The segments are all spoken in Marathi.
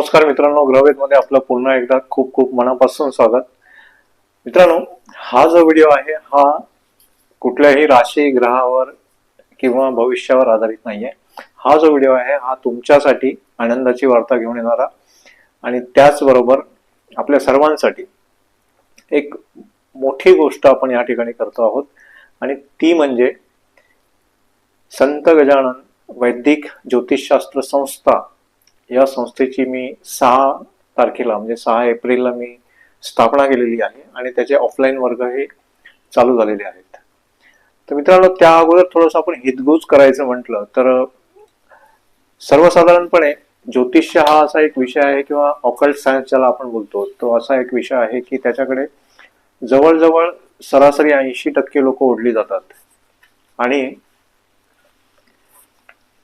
नमस्कार मित्रांनो ग्रहवेदमध्ये आपलं पुन्हा एकदा खूप खूप मनापासून स्वागत. मित्रांनो हा जो व्हिडिओ आहे हा कुठल्याही राशी ग्रहावर किंवा भविष्यावर आधारित नाहीये. हा जो व्हिडिओ आहे हा तुमच्यासाठी आनंदाची वार्ता घेऊन येणारा आणि त्याचबरोबर आपल्या सर्वांसाठी एक मोठी गोष्ट आपण या ठिकाणी करतो आहोत आणि ती म्हणजे संत गजानन वैदिक ज्योतिषशास्त्र संस्था या संस्थेची मी सहा तारखेला म्हणजे सहा एप्रिलला मी स्थापना केलेली आहे आणि त्याचे ऑफलाईन वर्ग हे चालू झालेले आहेत. तर मित्रांनो त्या अगोदर थोडंसं आपण हितगुज करायचं म्हटलं तर सर्वसाधारणपणे ज्योतिष्य हा असा एक विषय आहे किंवा ऑकल्ट सायन्स ज्याला आपण बोलतो तो असा एक विषय आहे की त्याच्याकडे जवळजवळ सरासरी ऐंशी टक्के लोक ओढली जातात. आणि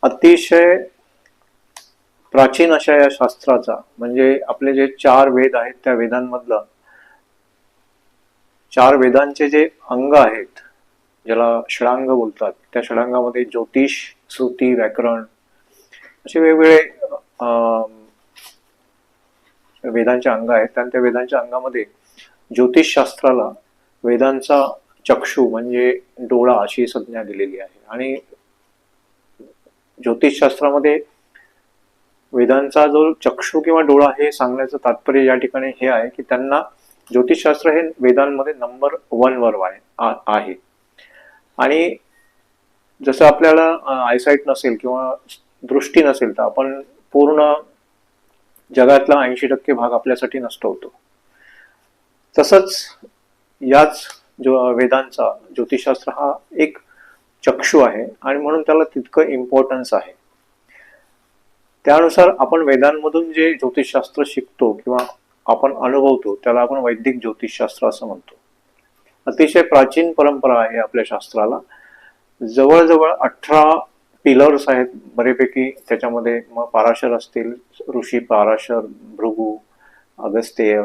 अतिशय प्राचीन अशा या शास्त्राचा म्हणजे आपले जे चार वेद आहेत त्या वेदांमधलं चार वेदांचे जे अंग आहेत ज्याला षडांग बोलतात त्या षडांगामध्ये ज्योतिष श्रुती व्याकरण असे वेगवेगळे अं, वेदांचे अंग आहेत. आणि त्या वेदांच्या अंगामध्ये ज्योतिषशास्त्राला वेदांचा चक्षु म्हणजे डोळा अशी संज्ञा दिलेली आहे. आणि ज्योतिषशास्त्रामध्ये वेदांचा जो चक्षु किंवा डोळा हे सांगण्याचं तात्पर्य या ठिकाणी हे आहे की त्यांना ज्योतिषशास्त्र हे वेदांमध्ये नंबर वन वर आहे आणि जसं आपल्याला आयसाईट नसेल किंवा दृष्टी नसेल तर आपण पूर्ण जगातला ऐंशी टक्के भाग आपल्यासाठी नष्ट होतो तसंच याच जो वेदांचा ज्योतिषशास्त्र हा एक चक्षु आहे आणि म्हणून त्याला तितकं इम्पॉर्टन्स आहे. त्यानुसार आपण वेदांमधून जे ज्योतिषशास्त्र शिकतो किंवा आपण अनुभवतो त्याला आपण वैदिक ज्योतिषशास्त्र असं म्हणतो. अतिशय प्राचीन परंपरा आहे आपल्या शास्त्राला. जवळजवळ अठरा पिलर्स आहेत बरेपैकी. त्याच्यामध्ये मग पाराशर असतील ऋषी पाराशर भृगू अगस्तेय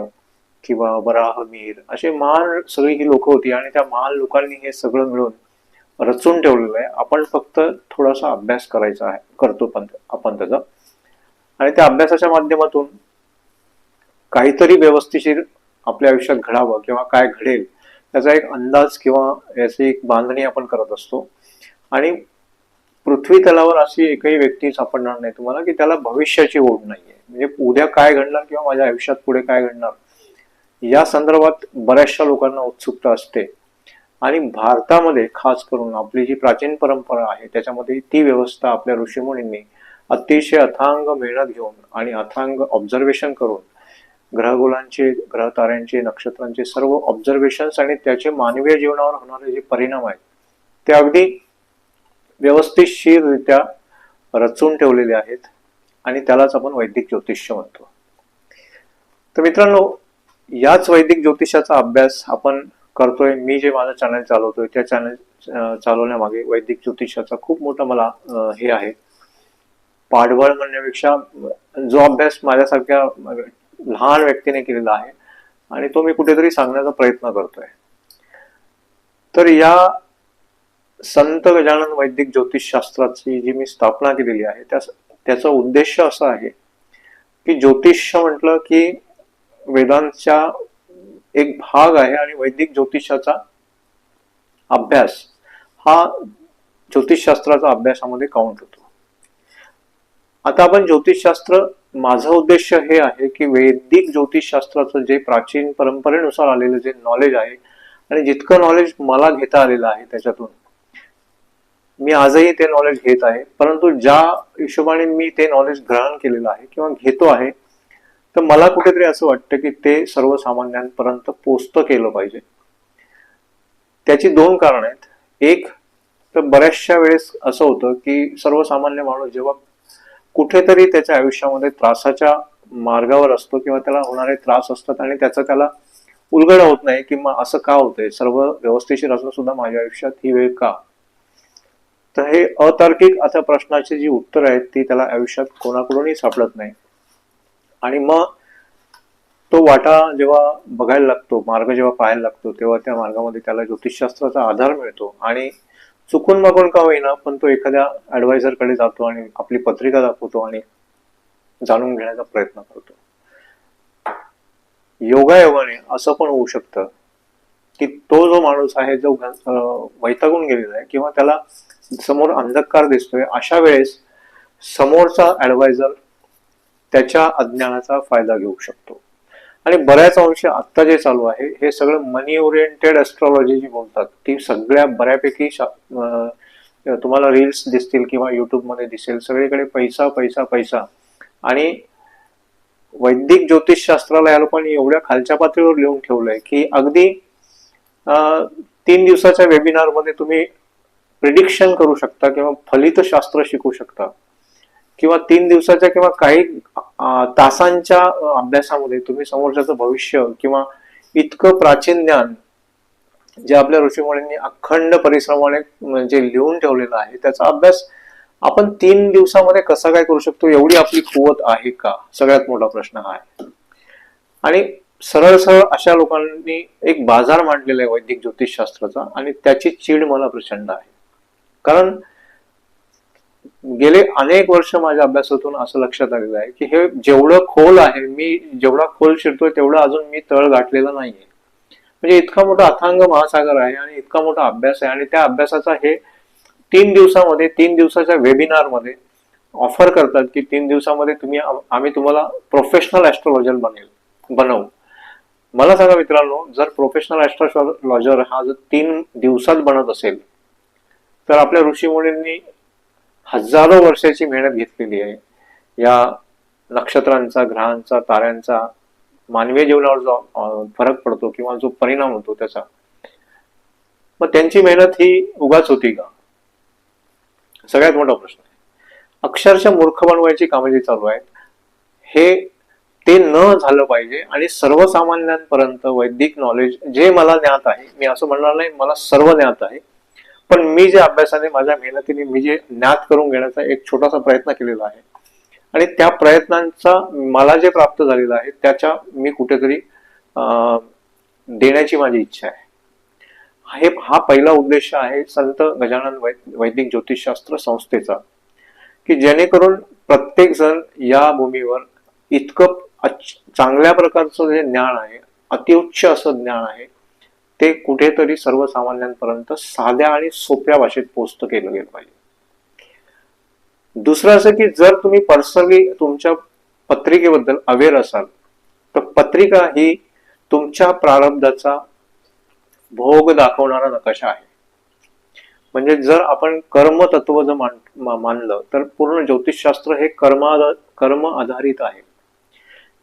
किंवा वराहमीर असे महान सगळी ही लोक होती आणि त्या महान लोकांनी हे सगळं मिळून रचून ठेवलेलं आहे. आपण फक्त थोडासा अभ्यास करायचा आहे करतो पण आपण त्याचा. आणि त्या अभ्यासाच्या माध्यमातून काहीतरी व्यवस्थिशीर आपल्या आयुष्यात घडावं किंवा काय घडेल त्याचा एक अंदाज किंवा याची एक बांधणी आपण करत असतो. आणि पृथ्वी तलावर अशी एकही व्यक्ती सापडणार नाही तुम्हाला की त्याला भविष्याची ओढ नाहीये. म्हणजे उद्या काय घडणार किंवा माझ्या आयुष्यात पुढे काय घडणार? या संदर्भात बऱ्याचशा लोकांना उत्सुकता असते. आणि भारतामध्ये खास करून आपली जी प्राचीन परंपरा आहे त्याच्यामध्ये ती व्यवस्था आपल्या ऋषीमुनींनी अतिशय अथांग मेहनत घेऊन आणि अथांग ऑब्झर्वेशन करून ग्रहगोलांचे ग्रहताऱ्यांचे नक्षत्रांचे सर्व ऑब्झर्वेशन्स आणि त्याचे मानवीय जीवनावर होणारे जे परिणाम आहेत ते अगदी व्यवस्थितशीररित्या रचून ठेवलेले आहेत आणि त्यालाच आपण वैदिक ज्योतिष्य म्हणतो. तर मित्रांनो याच वैदिक ज्योतिषाचा अभ्यास आपण करतोय. मी जे माझं चॅनल चालवतोय त्या चॅनल चालवण्यामागे वैदिक ज्योतिषाचा खूप मोठा मला हे आहे. पाठबळ म्हणण्यापेक्षा जो अभ्यास माझ्यासारख्या लहान व्यक्तीने केलेला आहे आणि तो मी कुठेतरी सांगण्याचा प्रयत्न करतोय. तर या संत गजानन वैदिक ज्योतिषशास्त्राची जी मी स्थापना केलेली आहे त्या त्याचा उद्देश असा आहे की ज्योतिष म्हटलं की वेदांच्या एक भाग आहे आणि वैदिक ज्योतिषाचा अभ्यास हा ज्योतिषशास्त्राचा अभ्यासामध्ये काउंट होतो. आता आपण ज्योतिषशास्त्र माझा उद्देश हे आहे की वैदिक ज्योतिषशास्त्राचं जे प्राचीन परंपरेनुसार आलेलं जे नॉलेज आहे आणि जितकं नॉलेज मला घेता आलेलं आहे त्याच्यातून मी आजही ते नॉलेज घेत आहे. परंतु ज्या हिशोबाने मी ते नॉलेज ग्रहण केलेलं आहे किंवा घेतो आहे तर मला कुठेतरी असं वाटतं की ते सर्वसामान्यांपर्यंत पोचतं केलं पाहिजे. त्याची दोन कारण आहेत. एक तर बऱ्याचशा वेळेस असं होतं की सर्वसामान्य माणूस जेव्हा कुठेतरी त्याच्या आयुष्यामध्ये त्रासाच्या मार्गावर असतो किंवा त्याला होणारे त्रास असतात आणि त्याचा त्याला उलगडा होत नाही की मग असं का होतंय? सर्व व्यवस्थेशीर असून सुद्धा माझ्या आयुष्यात ही वेळ का? तर हे अतार्किक अशा प्रश्नाची जी उत्तर आहेत ती त्याला आयुष्यात कोणाकडूनही सापडत नाही. आणि मग तो वाटा जेव्हा बघायला लागतो मार्ग जेव्हा पाहायला लागतो तेव्हा त्या मार्गामध्ये त्याला ज्योतिषशास्त्राचा आधार मिळतो आणि चुकून मागून का होईना पण तो एखाद्या ऍडवायझरकडे जातो आणि आपली पत्रिका दाखवतो आणि जाणून घेण्याचा प्रयत्न करतो. योगायोगाने असं पण होऊ शकतं की तो जो माणूस आहे जो वैतागून गेलेला आहे किंवा त्याला समोर अंधकार दिसतोय अशा वेळेस समोरचा ऍडवायझर त्याच्या अज्ञानाचा फायदा घेऊ शकतो. आणि बऱ्याच अंशी आत्ता जे चालू आहे हे सगळं मनी ओरिएंटेड एस्ट्रॉलॉजी जी बोलतात ती सगळ्या बऱ्यापैकी तुम्हाला रील्स दिसतील किंवा युट्यूबमध्ये दिसेल. सगळीकडे पैसा पैसा पैसा. आणि वैदिक ज्योतिषशास्त्राला या लोकांनी एवढ्या खालच्या पातळीवर लिहून ठेवलंय की अगदी तीन दिवसाच्या वेबिनारमध्ये तुम्ही प्रिडिक्शन करू शकता किंवा फलित शास्त्र शिकू शकता. किंवा तीन दिवसाच्या किंवा काही तासांच्या अभ्यासामध्ये तुम्ही समोरच्याचं भविष्य किंवा इतकं प्राचीन ज्ञान जे आपल्या ऋषीमुळींनी अखंड परिश्रमाने म्हणजे लिहून ठेवलेलं आहे त्याचा अभ्यास आपण तीन दिवसामध्ये कसा काय करू शकतो एवढी आपली कुवत आहे का? सगळ्यात मोठा प्रश्न हा आहे. आणि सरळ सरळ अशा लोकांनी एक बाजार मांडलेला आहे वैदिक ज्योतिषशास्त्राचा आणि त्याची चीड मला प्रचंड आहे. कारण गेले अनेक वर्ष माझ्या अभ्यासातून असं लक्षात आलेलं आहे की हे जेवढं खोल आहे मी जेवढा खोल शिरतोय तेवढं अजून मी तळ गाठलेला नाहीये. म्हणजे इतका मोठा अथांग महासागर आहे आणि इतका मोठा अभ्यास आहे आणि त्या अभ्यासाचा हे तीन दिवसामध्ये तीन दिवसाच्या वेबिनारमध्ये ऑफर करतात की तीन दिवसामध्ये तुम्ही आम्ही तुम्हाला प्रोफेशनल ॲस्ट्रॉलॉजर बनेल बनवू. मला सांगा मित्रांनो जर प्रोफेशनल ॲस्ट्रॉलॉजर हा जर तीन दिवसात बनत असेल तर आपल्या ऋषीमुनींनी हजारो वर्षाची मेहनत घेतलेली आहे. या नक्षत्रांचा ग्रहांचा ताऱ्यांचा मानवीय जीवनावर जो फरक पडतो किंवा जो परिणाम होतो त्याचा मग त्यांची मेहनत ही उगाच होती का? सगळ्यात मोठा प्रश्न आहे. अक्षरशः मूर्ख बनवायची कामे जी चालू आहेत हे ते न झालं पाहिजे आणि सर्वसामान्यांपर्यंत वैदिक नॉलेज जे मला ज्ञात आहे मी असं म्हणणार नाही मला सर्व ज्ञात आहे पण मी जे अभ्यासाने माझ्या मेहनतीने मी जे ज्ञात करून घेण्याचा एक छोटासा प्रयत्न केलेला आहे. आणि त्या प्रयत्नांचा मला जे प्राप्त झालेलं आहे त्याच्या मी कुठेतरी देण्याची माझी इच्छा आहे. हे हा पहिला उद्देश आहे संत गजानन वै वैदिक ज्योतिषशास्त्र संस्थेचा. की जेणेकरून प्रत्येक जण या भूमीवर इतकं चांगल्या प्रकारचं जे ज्ञान आहे अतिउच्च असं ज्ञान आहे ते कुठेतरी सर्वसामान्यांपर्यंत साध्या आणि सोप्या भाषेत पोस्ट केलं गेलं पाहिजे. दुसरं असं की जर तुम्ही पर्सनली तुमच्या पत्रिकेबद्दल अवेअर असाल तर पत्रिका ही तुमच्या प्रारब्धाचा भोग दाखवणारा नकाशा आहे. म्हणजे जर आपण कर्म तत्व जर मान मानलं तर पूर्ण ज्योतिषशास्त्र हे कर्मा कर्म आधारित आहे.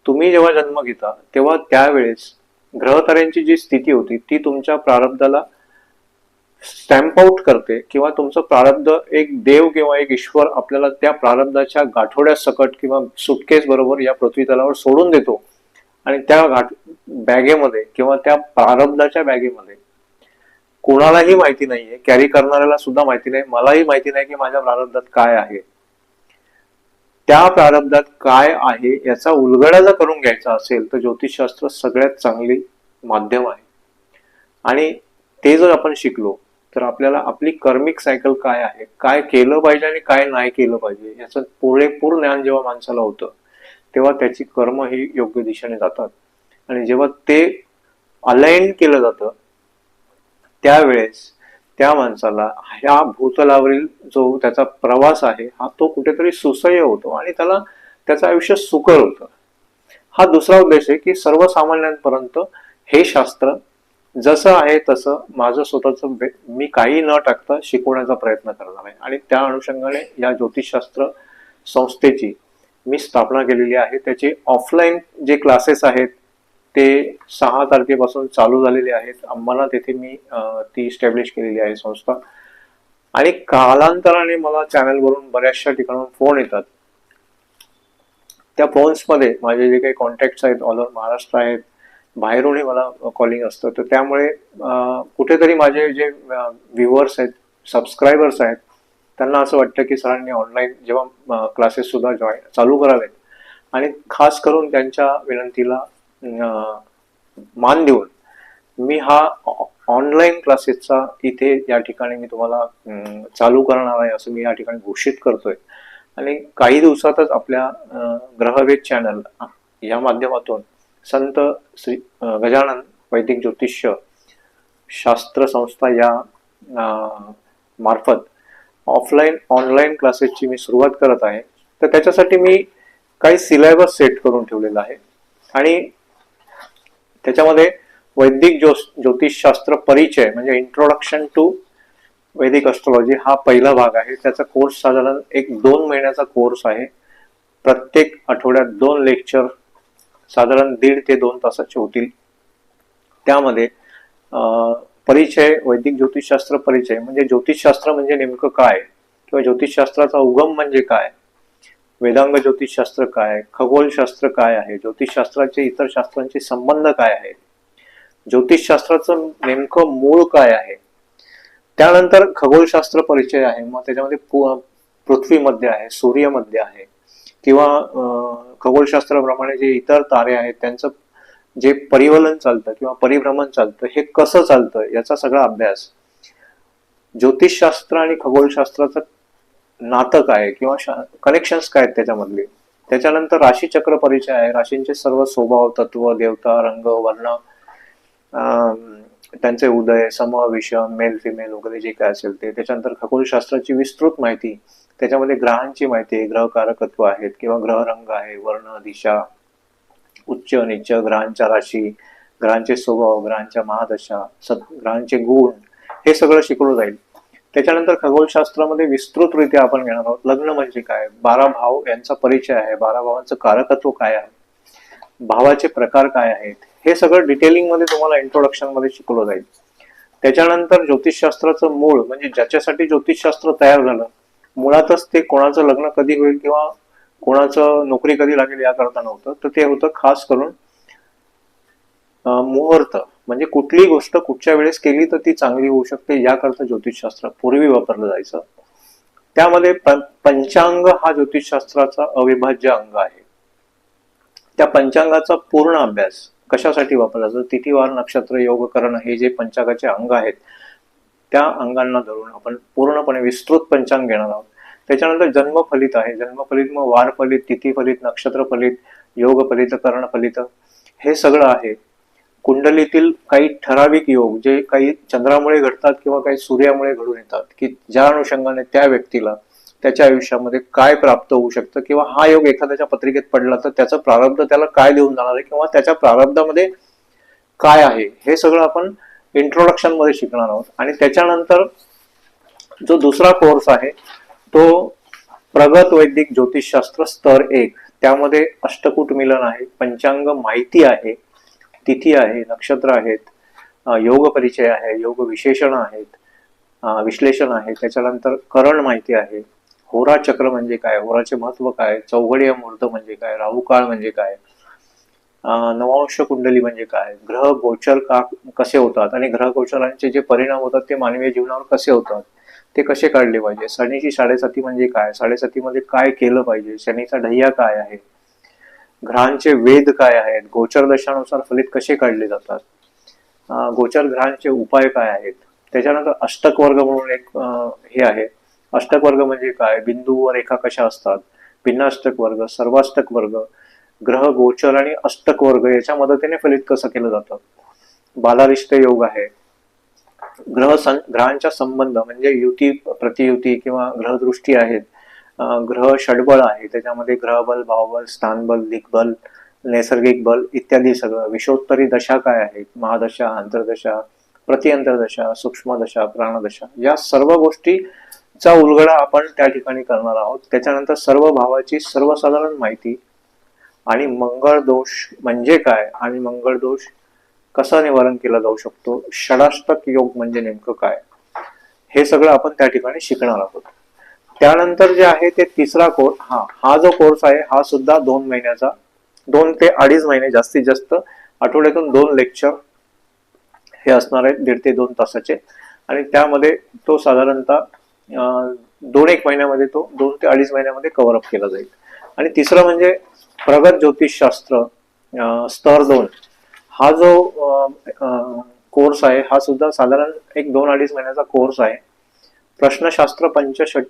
तुम्ही जेव्हा जन्म घेता तेव्हा त्यावेळेस ग्रहताऱ्यांची जी स्थिती होती ती तुमच्या प्रारब्धाला स्टॅम्प आउट करते किंवा तुमचं प्रारब्ध एक देव किंवा एक ईश्वर आपल्याला त्या प्रारब्धाच्या गाठोड्या सकट किंवा सुटकेस बरोबर या पृथ्वी तलावर सोडून देतो. आणि त्या गाठ बॅगेमध्ये किंवा त्या प्रारब्धाच्या बॅगेमध्ये कोणालाही माहिती नाहीये कॅरी करणाऱ्याला सुद्धा माहिती नाही मलाही माहिती नाही की माझ्या प्रारब्धात काय आहे. त्या प्रारब्धात काय आहे याचा उलगडा जर करून घ्यायचा असेल तर ज्योतिषशास्त्र सगळ्यात चांगली माध्यम आहे. आणि ते जर आपण शिकलो तर आपल्याला आपली कर्मिक सायकल काय आहे काय केलं पाहिजे आणि काय नाही केलं पाहिजे याचं पुरेपूर ज्ञान जेव्हा माणसाला होतं तेव्हा त्याची कर्म ही योग्य दिशेने जातात. आणि जेव्हा ते अलाइन केलं जातं त्यावेळेस त्या माणसाला ह्या भूतलावरील जो त्याचा प्रवास आहे हा तो कुठेतरी सुसह्य होतो आणि त्याला त्याचं आयुष्य सुकर होतं. हा दुसरा उद्देश आहे की सर्वसामान्यांपर्यंत हे शास्त्र जसं आहे तसं माझं स्वतःचं मी काही न टाकता शिकवण्याचा प्रयत्न करणार आहे. आणि त्या अनुषंगाने या ज्योतिषशास्त्र संस्थेची मी स्थापना केलेली आहे. त्याचे ऑफलाईन जे क्लासेस आहेत ते सहा तारखेपासून चालू झालेले आहेत. अंबाला तेथे मी ती इस्टॅब्लिश केलेली आहे संस्था. आणि कालांतराने मला चॅनलवरून बऱ्याचशा ठिकाणून फोन येतात. त्या फोन्समध्ये माझे जे काही कॉन्टॅक्ट्स आहेत ऑल ओव्हर महाराष्ट्र आहेत बाहेरूनही मला कॉलिंग असतं. तर त्यामुळे कुठेतरी माझे जे व्ह्युअर्स आहेत सबस्क्रायबर्स आहेत त्यांना असं वाटतं की सरांनी ऑनलाईन जेव्हा क्लासेस सुद्धा जॉईन चालू करावेत. आणि खास करून त्यांच्या विनंतीला मान देऊन. मी हा ऑनलाईन क्लासेसचा इथे या ठिकाणी मी तुम्हाला चालू करणार आहे असं मी या ठिकाणी घोषित करतोय. आणि काही दिवसातच आपल्या ग्रहवेद चॅनल या माध्यमातून संत श्री गजानन वैदिक ज्योतिष्य शास्त्र संस्था या मार्फत ऑफलाईन ऑनलाईन क्लासेसची मी सुरुवात करत आहे. तर त्याच्यासाठी मी काही सिलेबस सेट करून ठेवलेला आहे. आणि त्याच्यामध्ये वैदिक ज्यो ज्योतिषशास्त्र परिचय म्हणजे इंट्रोडक्शन टू वैदिक अस्ट्रॉलॉजी हा पहिला भाग आहे. त्याचा कोर्स साधारण एक दोन महिन्याचा कोर्स आहे. प्रत्येक आठवड्यात दोन लेक्चर साधारण दीड ते दोन तासाचे होतील. त्यामध्ये परिचय वैदिक ज्योतिषशास्त्र परिचय म्हणजे ज्योतिषशास्त्र म्हणजे नेमकं काय? किंवा ज्योतिषशास्त्राचा उगम म्हणजे काय? वेदांग ज्योतिषशास्त्र काय खगोलशास्त्र काय आहे? ज्योतिषशास्त्राचे इतर शास्त्रांचे संबंध काय आहे ज्योतिषशास्त्राचं नेमकं मूळ काय आहे? त्यानंतर खगोलशास्त्र परिचय आहे. मग त्याच्यामध्ये पृथ्वीमध्ये आहे सूर्यमध्ये आहे. किंवा अं, खगोलशास्त्राप्रमाणे जे इतर तारे आहेत त्यांचं जे परिवलन चालतं किंवा परिभ्रमण चालतं हे कसं चालतं याचा सगळा अभ्यास. ज्योतिषशास्त्र आणि खगोलशास्त्राचा नातं काय किंवा कनेक्शन्स काय आहेत त्याच्यामधले? त्याच्यानंतर राशीचक्र परिचय आहे. राशींचे सर्व स्वभाव तत्व देवता रंग वर्ण त्यांचे उदय सम विषम मेल फिमेल वगैरे जे काय असेल ते. त्याच्यानंतर खगोलशास्त्राची विस्तृत माहिती. त्याच्यामध्ये ग्रहांची माहिती ग्रहकारकत्व आहेत किंवा ग्रहरंग आहे वर्ण दिशा उच्च निच्च ग्रहांच्या राशी ग्रहांचे स्वभाव ग्रहांच्या महादशा सद ग्रहांचे गुण हे सगळं शिकवलं जाईल. त्याच्यानंतर खगोलशास्त्रामध्ये विस्तृतरित्या आपण घेणार आहोत. लग्न म्हणजे काय? बारा भाव यांचा परिचय आहे. बारा भावांचं कारकत्व काय आहे? भावाचे प्रकार काय आहेत? हे सगळं डिटेलिंगमध्ये तुम्हाला इंट्रोडक्शनमध्ये शिकवलं जाईल. त्याच्यानंतर ज्योतिषशास्त्राचं मूळ म्हणजे ज्याच्यासाठी ज्योतिषशास्त्र तयार झालं मुळातच ते कोणाचं लग्न कधी होईल किंवा कोणाचं नोकरी कधी लागेल याकरता नव्हतं. तर ते होतं खास करून मुहूर्त. म्हणजे कुठली गोष्ट कुठच्या वेळेस केली तर ती चांगली होऊ शकते याकरता ज्योतिषशास्त्र पूर्वी वापरलं जायचं. त्यामध्ये प- पंचांग हा ज्योतिषशास्त्राचा अविभाज्य अंग आहे. त्या पंचांगाचा पूर्ण अभ्यास कशासाठी वापरला जातो? तिथीवार नक्षत्र योग करण हे जे पंचांगाचे अंग आहेत त्या अंगांना धरून आपण पूर्णपणे विस्तृत पंचांग घेणार आहोत. त्याच्यानंतर जन्मफलित आहे. जन्मफलित मग वारफलित तिथीफलित नक्षत्रफलित योगफलित कर्णफलित कर्ण फलित हे सगळं आहे. कुंडलीतील काही ठराविक योग जे काही चंद्रामुळे घडतात किंवा काही सूर्यामुळे घडून येतात की ज्या अनुषंगाने त्या व्यक्तीला त्याच्या आयुष्यामध्ये काय प्राप्त होऊ शकतं किंवा हा योग एखाद्याच्या पत्रिकेत पडला तर त्याचं प्रारब्ध त्याला काय देऊन जाणार आहे किंवा त्याच्या प्रारब्धामध्ये काय आहे हे सगळं आपण इंट्रोडक्शनमध्ये शिकणार आहोत. आणि त्याच्यानंतर जो दुसरा कोर्स आहे तो प्रगत वैदिक ज्योतिषशास्त्र स्तर एक. त्यामध्ये अष्टकूट मिलन आहे पंचांग माहिती आहे तिथी आहे नक्षत्र आहेत योग परिचय आहे योग विशेषण आहेत विश्लेषण आहे त्याच्यानंतर करण माहिती आहे. होरा चक्र म्हणजे काय? होराचे महत्त्व काय? चौघडीय मुहूर्त म्हणजे काय? राहू काळ म्हणजे काय? नवांश कुंडली म्हणजे काय? ग्रह गोचर का कसे होतात? आणि ग्रह गोचरांचे जे परिणाम होतात ते मानवीय जीवनावर कसे होतात? ते कसे काढले पाहिजे? शनीची साडेसाती म्हणजे काय? साडेसातीमध्ये काय केलं पाहिजे? शनीचा ढय्या काय आहे? ग्रहांचे वेद काय आहेत? गोचर दशानुसार फलित कसे काढले जातात? गोचर ग्रहांचे उपाय काय आहेत? त्याच्यानंतर अष्टक वर्ग म्हणून एक हे आहे. अष्टक वर्ग म्हणजे काय? बिंदू व रेखा कशा असतात? भिन्नाष्टक वर्ग सर्वाष्टक वर्ग ग्रह गोचर आणि अष्टक वर्ग याच्या मदतीने फलित कसं केलं जातं? बालारिष्ट योग आहे. ग्रह सं ग्रहांच्या संबंध म्हणजे युती प्रतियुती किंवा ग्रहदृष्टी आहेत. ग्रह षडबळ आहे. त्याच्यामध्ये ग्रहबल भावबल स्थानबल दिग्बल नैसर्गिक बल इत्यादी सगळं. विषोत्तरी दशा काय आहेत महादशा अंतरदशा प्रतिअंतरदशा सूक्ष्मदशा प्राणदशा या सर्व गोष्टीचा उलगडा आपण त्या ठिकाणी करणार आहोत. त्याच्यानंतर सर्व भावाची सर्वसाधारण माहिती आणि मंगळ दोष म्हणजे काय आणि मंगळ दोष कसा निवारण केला जाऊ शकतो? षडाष्टक योग म्हणजे नेमकं काय? हे सगळं आपण त्या ठिकाणी शिकणार आहोत. त्यानंतर जे आहे ते तिसरा कोर्स हा हा जो कोर्स आहे हा सुद्धा दोन महिन्याचा दोन ते अडीच महिने जास्तीत जास्त आठवड्यातून दोन लेक्चर हे असणार आहेत दीड ते दोन तासाचे. आणि त्यामध्ये तो साधारणतः दोन एक महिन्यामध्ये तो दोन ते अडीच महिन्यामध्ये कव्हर अप केला जाईल. आणि तिसरं म्हणजे प्रगत ज्योतिषशास्त्र स्तर दोन. हा जो कोर्स आहे हा सुद्धा साधारण एक दोन अडीच महिन्याचा कोर्स आहे. प्रश्नशास्त्र पंचषट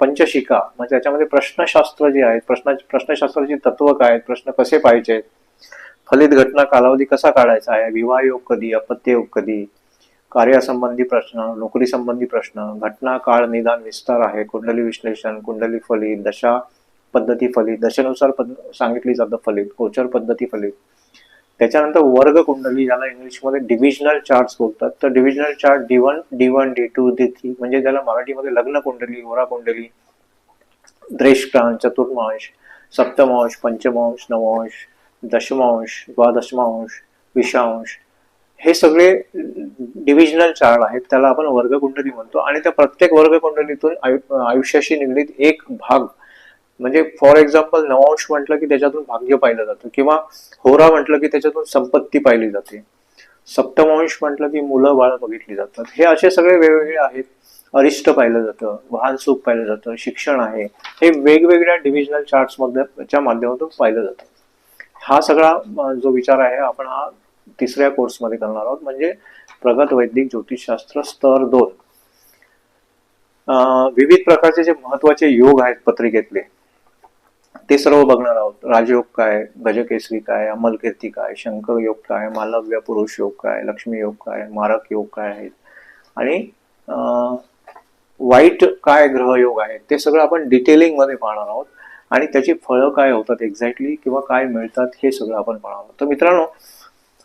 पंचशिका म्हणजे त्याच्यामध्ये प्रश्नशास्त्र जे आहेत प्रश्न प्रश्नशास्त्राची तत्व काय आहेत प्रश्न कसे पाहिजे फलित घटना कालावधी कसा काढायचा आहे? विवाह योग कधी? अपत्ययोग कधी? कार्यासंबंधी प्रश्न नोकरी संबंधी प्रश्न घटना काळ निदान विस्तार आहे कुंडली विश्लेषण कुंडली फलित दशा पद्धती फलित दशेनुसार पद सांगितली जातं फलित गोचर पद्धती फलित. त्याच्यानंतर वर्ग कुंडली ज्याला इंग्लिशमध्ये डिव्हिजनल चार्ट बोलतात. तर divisional chart D one D one D two D three म्हणजे ज्याला मराठीमध्ये लग्न कुंडली होरा कुंडली द्रेष्टान चतुर्मांश सप्तमांश पंचमांश नवांश दशमांश द्वादशमांश विषांश हे सगळे डिव्हिजनल चार्ट आहेत. त्याला आपण वर्गकुंडली म्हणतो. आणि त्या प्रत्येक वर्गकुंडलीतून आयु- आयुष्याशी निगडीत एक भाग म्हणजे फॉर एक्झाम्पल नवांश म्हटलं की त्याच्यातून भाग्य पाहिलं जातं किंवा होरा म्हटलं की त्याच्यातून संपत्ती पाहिली जाते. सप्तमांश म्हटलं की मुलं बाळ बघितली जातात. हे असे सगळे वेगवेगळे आहेत. अरिष्ट पाहिलं जातं वाहन सुख पाहिलं जातं शिक्षण आहे. हे वेगवेगळ्या डिव्हिजनल चार्ट्स च्या माध्यमातून पाहिलं जातं. हा सगळा जो विचार आहे आपण हा तिसऱ्या कोर्समध्ये करणार आहोत. म्हणजे प्रगत वैदिक ज्योतिषशास्त्र स्तर दोन. विविध प्रकारचे जे महत्त्वाचे योग आहेत पत्रिकेतले ते सर्व बघणार आहोत. राजयोग काय गजकेसरी काय अमलकीर्ती काय शंकर योग काय मालव्य पुरुष योग काय लक्ष्मी योग काय मारक योग काय आहेत. आणि वाईट काय ग्रहयोग आहेत ते सगळं आपण डिटेलिंगमध्ये पाहणार आहोत. आणि त्याची फळं काय होतात एक्झॅक्टली किंवा काय मिळतात हे सगळं आपण पाहणार आहोत. तर मित्रांनो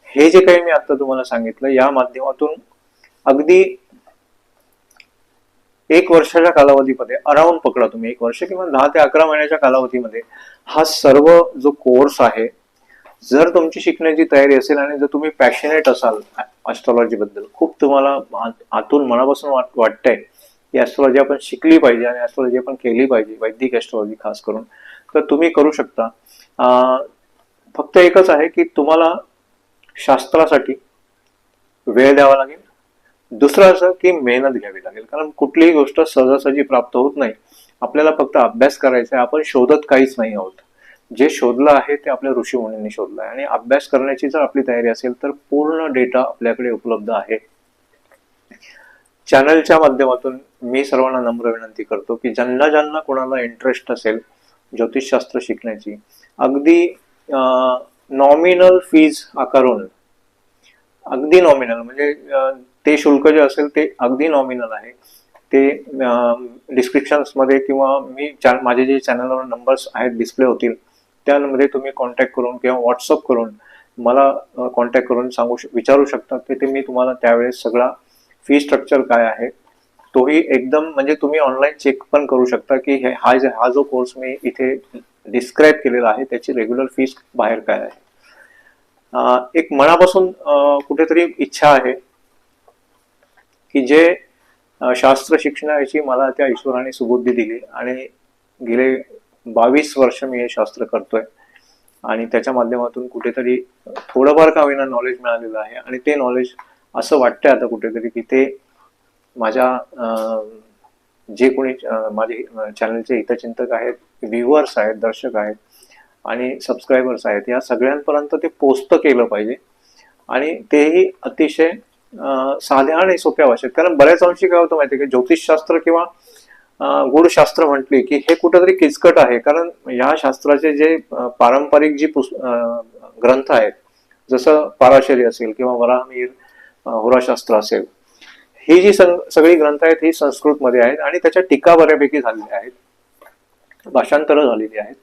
हे जे काही मी आता तुम्हाला सांगितलं या माध्यमातून अगदी एक वर्षाच्या कालावधीमध्ये अराउंड पकडा तुम्ही एक वर्ष किंवा दहा ते अकरा महिन्याच्या कालावधीमध्ये हा सर्व जो कोर्स आहे जर तुमची शिकण्याची तयारी असेल आणि जर तुम्ही पॅशनेट असाल ऍस्ट्रॉलॉजी बद्दल खूप तुम्हाला आतून मनापासून वाट- वाटतंय की ऍस्ट्रॉलॉजी आपण शिकली पाहिजे आणि ऍस्ट्रॉलॉजी आपण केली पाहिजे वैदिक ऍस्ट्रॉलॉजी खास करून तर तुम्ही करू शकता. फक्त एकच आहे की तुम्हाला शास्त्रासाठी वेळ द्यावा लागेल दुसरं असं की मेहनत घ्यावी लागेल. कारण कुठलीही गोष्ट सहजासहजी प्राप्त होत नाही. आपल्याला फक्त अभ्यास करायचा आहे. आपण शोधत काहीच नाही आहोत. जे शोधलं आहे ते आपल्या ऋषी मुनींनी शोधलं आहे. आणि अभ्यास करण्याची जर आपली तयारी असेल तर पूर्ण डेटा आपल्याकडे उपलब्ध आहे. चॅनलच्या माध्यमातून मी सर्वांना नम्र विनंती करतो की ज्यांना ज्यांना कोणाला इंटरेस्ट असेल ज्योतिषशास्त्र शिकण्याची अगदी नॉमिनल फीज आकारून अगदी नॉमिनल म्हणजे ते शुल्क जे असेल ते अगदी नॉमिनल आहे. ते डिस्क्रिप्शन्समध्ये किंवा मी चा- माझे जे चॅनलवर नंबर्स आहेत डिस्प्ले होतील त्यामध्ये तुम्ही कॉन्टॅक्ट करून किंवा व्हॉट्सअप करून मला कॉन्टॅक्ट करून सांगू श- विचारू शकता की ते मी तुम्हाला त्यावेळेस सगळा फी स्ट्रक्चर काय आहे तोही एकदम म्हणजे तुम्ही ऑनलाईन चेक पण करू शकता की हे हा जे हा जो कोर्स मी इथे डिस्क्राईब केलेला आहे त्याची रेग्युलर फीस बाहेर काय आहे. एक मनापासून कुठेतरी इच्छा आहे की जे शास्त्र शिक्षणाची मला त्या ईश्वराने सुबुद्धी दिली आणि गेले बावीस वर्ष मी हे शास्त्र करतोय. आणि त्याच्या माध्यमातून कुठेतरी थोडंफार का होईना नॉलेज मिळालेलं आहे आणि ते नॉलेज असं वाटतंय आता कुठेतरी की ते माझ्या जे कोणी माझे चॅनलचे हितचिंतक आहेत व्ह्युअर्स आहेत दर्शक आहेत आणि सबस्क्रायबर्स आहेत या सगळ्यांपर्यंत ते पोचतं केलं पाहिजे. आणि तेही अतिशय साध्या आणि सोप्या भाषेत. कारण बऱ्याच अंशी काय होतं माहिती की ज्योतिषशास्त्र किंवा गुढशास्त्र गूढशास्त्र म्हटले की हे कुठंतरी किचकट आहे. कारण या शास्त्राचे जे पारंपरिक जी पुस् ग्रंथ आहेत जसं पाराशरी असेल किंवा वराहमीर होराशास्त्र असेल ही जी सं- सगळी ग्रंथ आहेत ही संस्कृतमध्ये आहेत आणि त्याच्या टीका बऱ्यापैकी झालेल्या आहेत. भाषांतरं झालेली आहेत.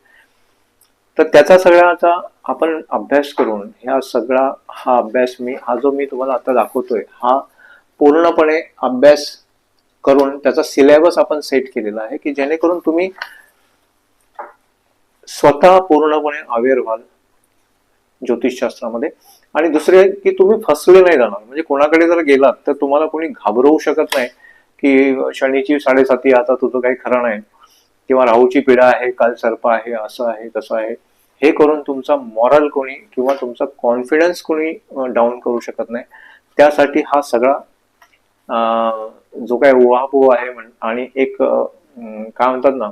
तर त्याचा सगळ्याचा आपण अभ्यास करून ह्या सगळा हा अभ्यास मी हा जो मी तुम्हाला आता दाखवतोय हा पूर्णपणे अभ्यास करून त्याचा सिलेबस आपण सेट केलेला आहे की जेणेकरून तुम्ही स्वतः पूर्णपणे अवेअर व्हाल ज्योतिषशास्त्रामध्ये. आणि दुसरे की तुम्ही फसले नाही जाणार. म्हणजे कोणाकडे जर गेलात तर तुम्हाला कोणी घाबरवू शकत नाही की शनीची साडेसाती आता तुझं काही खरं नाही. किंवा राहूची पिढा आहे काल सर्प आहे असं आहे तसं आहे. हे करून तुमचा मॉरल कोणी किंवा तुमचा कॉन्फिडन्स कोणी डाऊन करू शकत नाही. त्यासाठी हा सगळा जो काय उहापोह आहे म्हण- आणि एक काय म्हणतात ना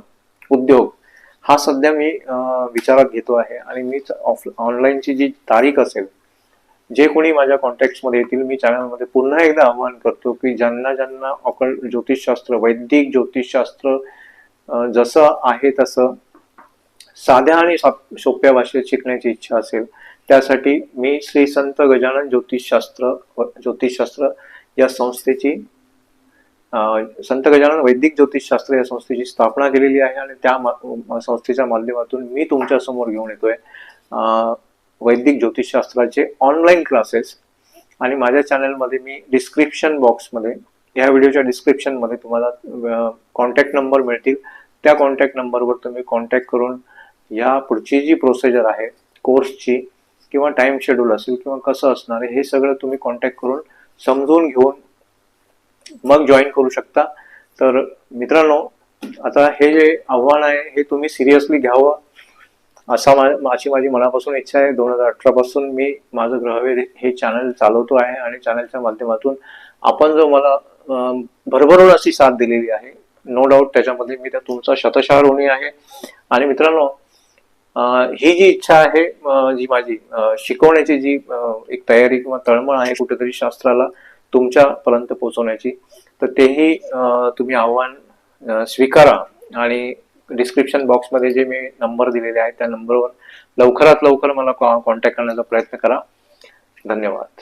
उद्योग हा सध्या मी विचारात घेतो आहे. आणि मीच ऑफ ऑनलाईनची जी तारीख असेल जे कोणी माझ्या कॉन्टॅक्टमध्ये येतील मी चॅनलमध्ये पुन्हा एकदा आवाहन करतो की ज्यांना ज्यांना अकल ज्योतिषशास्त्र वैदिक ज्योतिषशास्त्र जसं आहे तसं साध्या आणि सोप- सोप्या भाषेत शिकण्याची इच्छा असेल. त्यासाठी मी श्री संत गजानन ज्योतिषशास्त्र व- ज्योतिषशास्त्र या संस्थेची संत गजानन वैदिक ज्योतिषशास्त्र या संस्थेची स्थापना केलेली आहे आणि त्या मा- संस्थेच्या माध्यमातून मी तुमच्यासमोर घेऊन येतोय. वैदिक ज्योतिषशास्त्राचे ऑनलाईन क्लासेस आणि माझ्या चॅनलमध्ये मी डिस्क्रिप्शन बॉक्समध्ये या व्हिडिओच्या डिस्क्रिप्शनमध्ये तुम्हाला कॉन्टॅक्ट नंबर मिळतील. त्या कॉन्टॅक्ट नंबरवर तुम्ही कॉन्टॅक्ट करून या पुढची जी प्रोसिजर आहे कोर्सची किंवा टाइम शेड्यूल असेल किंवा कसं असणार आहे हे सगळं तुम्ही कॉन्टॅक्ट करून समजून घेऊन मग जॉईन करू शकता. तर मित्रांनो आता हे जे आव्हान आहे हे तुम्ही सिरियसली घ्यावं असा मा- अशी माझी मनापासून इच्छा आहे. दोन हजार अठरापासून मी माझं ग्रहवेध हे चॅनल चालवतो आहे आणि चॅनलच्या माध्यमातून आपण जो मला भरभरून अशी साथ दिलेली आहे नो डाऊट त्याच्यामध्ये मी त्या तुमचा शतशः ऋणी आहे. आणि मित्रांनो ही जी इच्छा आहे जी माझी शिकवण्याची जी एक तयारी किंवा तळमळ आहे कुठेतरी शास्त्राला तुमच्यापर्यंत पोहोचवण्याची तर तेही तुम्ही आव्हान स्वीकारा आणि डिस्क्रिप्शन बॉक्समध्ये जे मी नंबर दिलेले आहेत त्या नंबरवर लवकरात लवकर मला कॉन्टॅक्ट करण्याचा प्रयत्न करा. धन्यवाद.